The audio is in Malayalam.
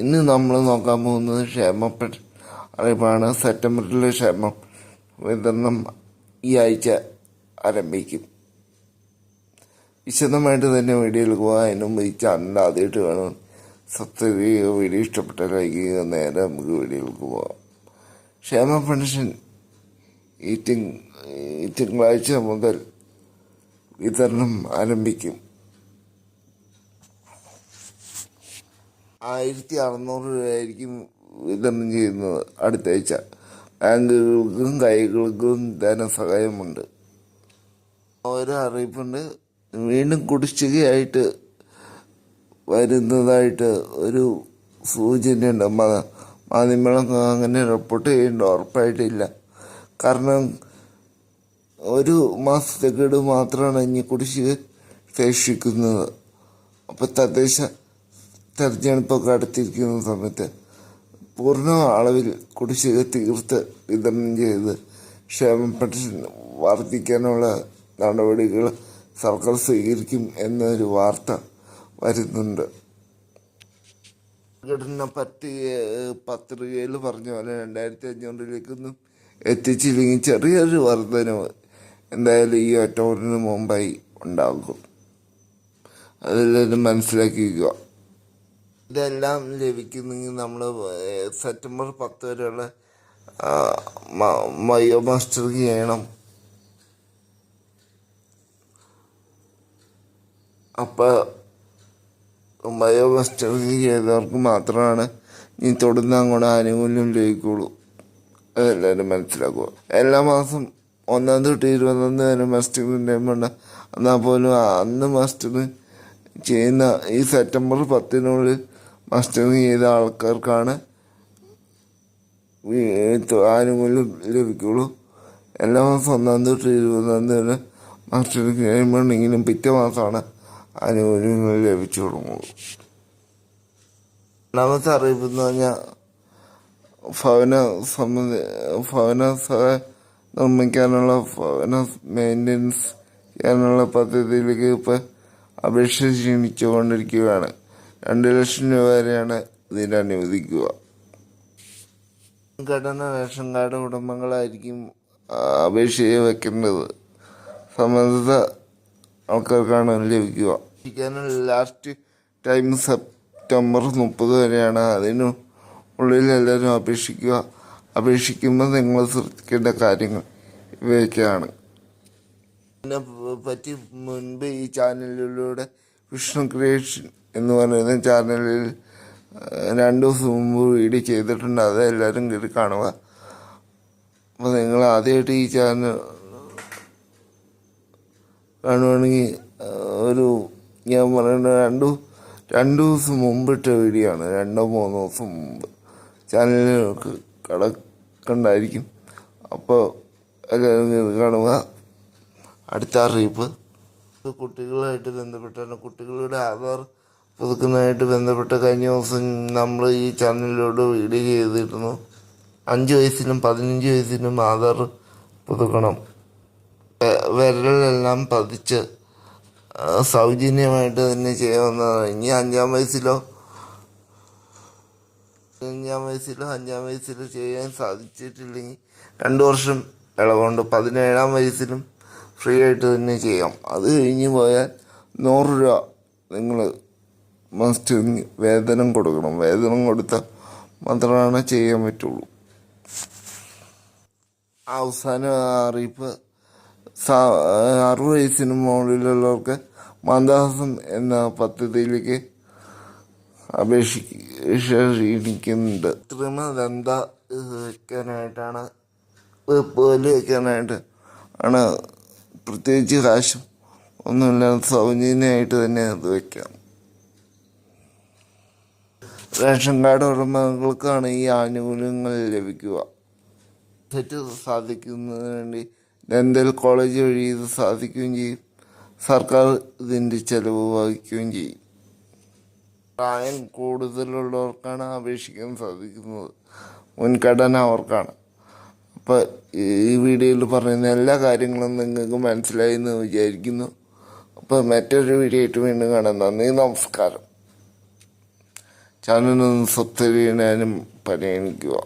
ഇന്ന് നമ്മൾ നോക്കാൻ പോകുന്നത് ക്ഷേമപ്പെട്ട അറിയിപ്പാണ് സെപ്റ്റംബറിലെ ക്ഷേമം വിതരണം ഈ ആഴ്ച ആരംഭിക്കും. വിശദമായിട്ട് തന്നെ വീഡിയോയിൽ പോകാം. അതിന് ഈ ചാനൽ ആദ്യമായിട്ട് വേണം സബ്സ്ക്രൈബ് ചെയ്യുക വീഡിയോ ഇഷ്ടപ്പെട്ട ലൈക്ക് ചെയ്യുക. നേരെ നമുക്ക് വീഡിയോയിലേക്ക് പോകാം. ക്ഷേമ പെൻഷൻ ഈ തിങ്കളാഴ്ച മുതൽ വിതരണം ആരംഭിക്കും. ആയിരത്തി അറുന്നൂറ് രൂപയായിരിക്കും വിതരണം ചെയ്യുന്നത് അടുത്ത ആഴ്ച ബാങ്കുകൾക്കും കൈകൾക്കും ധനസഹായമുണ്ട് ഓരോ അറിയിപ്പുണ്ട്. വീണ്ടും കുടിശ്ശികയായിട്ട് വരുന്നതായിട്ട് ഒരു സൂചനയുണ്ട്. മാധ്യമങ്ങൾ അങ്ങനെ റിപ്പോർട്ട് ചെയ്യേണ്ട ഉറപ്പായിട്ടില്ല. കാരണം ഒരു മാസത്തെ കേട് മാത്രമാണ് ഇനി കുടിശ്ശിക ശേഷിക്കുന്നത്. അപ്പോൾ തദ്ദേശ തെരഞ്ഞെടുപ്പൊക്കെ അടുത്തിരിക്കുന്ന സമയത്ത് പൂർണ അളവിൽ കുടിശ്ശിക തീർത്ത് വിതരണം ചെയ്ത് ക്ഷേമം പെൻഷൻ വർദ്ധിക്കാനുള്ള നടപടികൾ സർക്കാർ സ്വീകരിക്കും എന്നൊരു വാർത്ത വരുന്നുണ്ട്. ഘടന പട്ടിക പത്രികയിൽ പറഞ്ഞ പോലെ രണ്ടായിരത്തി അഞ്ഞൂറിലേക്കൊന്നും എത്തിച്ചില്ലെങ്കിൽ ചെറിയൊരു വർധനവ് എന്തായാലും ഈ ഒറ്റോറിന് മുമ്പായി ഉണ്ടാകും. അതെല്ലാവരും മനസ്സിലാക്കിക്കുക ഇതെല്ലാം ലഭിക്കുന്നെങ്കിൽ നമ്മൾ സെപ്റ്റംബർ പത്ത് വരെയുള്ള മയോ മാസ്റ്റർ ചെയ്യണം. അപ്പോൾ ബയോ മാസ്റ്റർ ചെയ്തവർക്ക് മാത്രമാണ് ഇനി തുടർന്ന് അങ്ങോട്ട് ആനുകൂല്യം ലഭിക്കുള്ളൂ. അതെല്ലാവരും മനസ്സിലാക്കുക. എല്ലാ മാസം ഒന്നാം തൊട്ട് ഇരുപത്തൊന്ന് വരെ മാസ്റ്ററിന്റെ വേണ്ട എന്നാൽ പോലും അന്ന് മാസ്റ്റർ ചെയ്യുന്ന ഈ സെപ്റ്റംബർ പത്തിനുള്ളിൽ മാസ്റ്ററിങ് ചെയ്ത ആൾക്കാർക്കാണ് ആനുകൂല്യം ലഭിക്കുള്ളൂ. എല്ലാ മാസം ഒന്നാം തൊട്ട് ഇരുപതാം വരെ മാസ്റ്ററിങ് കഴിയുമ്പോഴെങ്കിലും പിറ്റേ മാസമാണ് ആനുകൂല്യങ്ങൾ ലഭിച്ചു തുടങ്ങുള്ളൂ. രണ്ടാമത്തെ അറിയിപ്പ് എന്ന് പറഞ്ഞാൽ ഭവന സംബന്ധി ഭവന സഹായ നിർമ്മിക്കാനുള്ള ഭവന മെയിന്റനൻസ് ചെയ്യാനുള്ള പദ്ധതിയിലേക്ക് ഇപ്പം അപേക്ഷ ക്ഷണിച്ചുകൊണ്ടിരിക്കുകയാണ്. രണ്ട് ലക്ഷം രൂപ വരെയാണ് ഇതിന് അനുവദിക്കുക. ഘടന റേഷൻ കാർഡ് ഉടമകളായിരിക്കും അപേക്ഷ വെക്കേണ്ടത്. സംബന്ധിത ആൾക്കാർക്കാണ് ലഭിക്കുക. ലാസ്റ്റ് ടൈം സെപ്റ്റംബർ മുപ്പത് വരെയാണ്. അതിനു ഉള്ളിൽ എല്ലാവരും അപേക്ഷിക്കുക. അപേക്ഷിക്കുമ്പോൾ നിങ്ങൾ ശ്രദ്ധിക്കേണ്ട കാര്യങ്ങൾ ഇവയൊക്കെയാണ്. പറ്റി മുൻപ് ഈ ചാനലിലൂടെ വിഷ്ണു ക്രിയേഷൻ എന്ന് പറയുന്ന ചാനലിൽ രണ്ട് ദിവസം മുമ്പ് വീഡിയോ ചെയ്തിട്ടുണ്ട്. അത് എല്ലാവരും കയറി കാണുക. അപ്പോൾ നിങ്ങൾ ആദ്യമായിട്ട് ഈ ചാനൽ കാണുവാണെങ്കിൽ ഒരു ഞാൻ പറയുന്ന രണ്ടു രണ്ട് ദിവസം മുമ്പിട്ട വീഡിയോ ആണ്. രണ്ടോ മൂന്നോ ദിവസം മുമ്പ്. ചാനലുകൾക്ക് കടക്കണ്ടായിരിക്കും. അപ്പോൾ എല്ലാവരും കാണുക. അടുത്ത അറിയിപ്പ്. കുട്ടികളായിട്ട് ബന്ധപ്പെട്ടാണ് കുട്ടികളുടെ ആധാർ പുതുക്കുന്നതായിട്ട് ബന്ധപ്പെട്ട് കഴിഞ്ഞ ദിവസം നമ്മൾ ഈ ചാനലിലൂടെ വീഡിയോ ചെയ്തിരുന്നു. അഞ്ച് വയസ്സിനും പതിനഞ്ച് വയസ്സിനും ആധാർ പുതുക്കണം. വിരലെല്ലാം പതിച്ച് സൗജന്യമായിട്ട് തന്നെ ചെയ്യാവുന്നതാണ്. ഇനി അഞ്ചാം വയസ്സിലോ അഞ്ചാം വയസ്സിലോ അഞ്ചാം വയസ്സിലോ ചെയ്യാൻ സാധിച്ചിട്ടില്ലെങ്കിൽ രണ്ട് വർഷം ഇളവുണ്ട്. പതിനേഴാം വയസ്സിലും ഫ്രീ ആയിട്ട് തന്നെ ചെയ്യാം. അത് കഴിഞ്ഞ് പോയാൽ നൂറ് രൂപ നിങ്ങൾ മസ്റ്റ് വേതനം കൊടുക്കണം. വേതനം കൊടുത്താൽ മാത്രമാണ് ചെയ്യാൻ പറ്റുള്ളൂ. അവസാന അറിയിപ്പ് അറുപത് വയസ്സിന് മുകളിലുള്ളവർക്ക് മന്ദഹാസം എന്ന പദ്ധതിയിലേക്ക് അപേക്ഷിക്കുന്നുണ്ട് കൃത്രിമ ദന്ത വയ്ക്കാനായിട്ടാണ് പോൽ വയ്ക്കാനായിട്ട് ആണ്. പ്രത്യേകിച്ച് കാശും ഒന്നുമില്ലാതെ സൗജന്യമായിട്ട് തന്നെ അത് വെക്കാം റേഷൻ കാർഡ് ഉടമകൾക്കാണ് ഈ ആനുകൂല്യങ്ങൾ ലഭിക്കുക. സെറ്റ് സാധിക്കുന്നതിന് വേണ്ടി ഡെന്തൽ കോളേജ് വഴി ഇത് സാധിക്കുകയും ചെയ്യും. സർക്കാർ ഇതിന്റെ ചെലവ് വഹിക്കുകയും ചെയ്യും. പ്രായം കൂടുതലുള്ളവർക്കാണ് അപേക്ഷിക്കാൻ സാധിക്കുന്നത്. മുൻഗണന അവർക്കാണ്. അപ്പോൾ ഈ വീഡിയോയിൽ പറയുന്ന എല്ലാ കാര്യങ്ങളും നിങ്ങൾക്ക് മനസ്സിലായി എന്ന് വിചാരിക്കുന്നു. അപ്പോൾ മറ്റൊരു വീഡിയോ ആയിട്ട് വീണ്ടും കാണാം. നന്ദി നമസ്കാരം. ചാനലൊന്ന് സബ്സ്ക്രൈബ് ചെയ്യാനും പരിഗണിക്കുക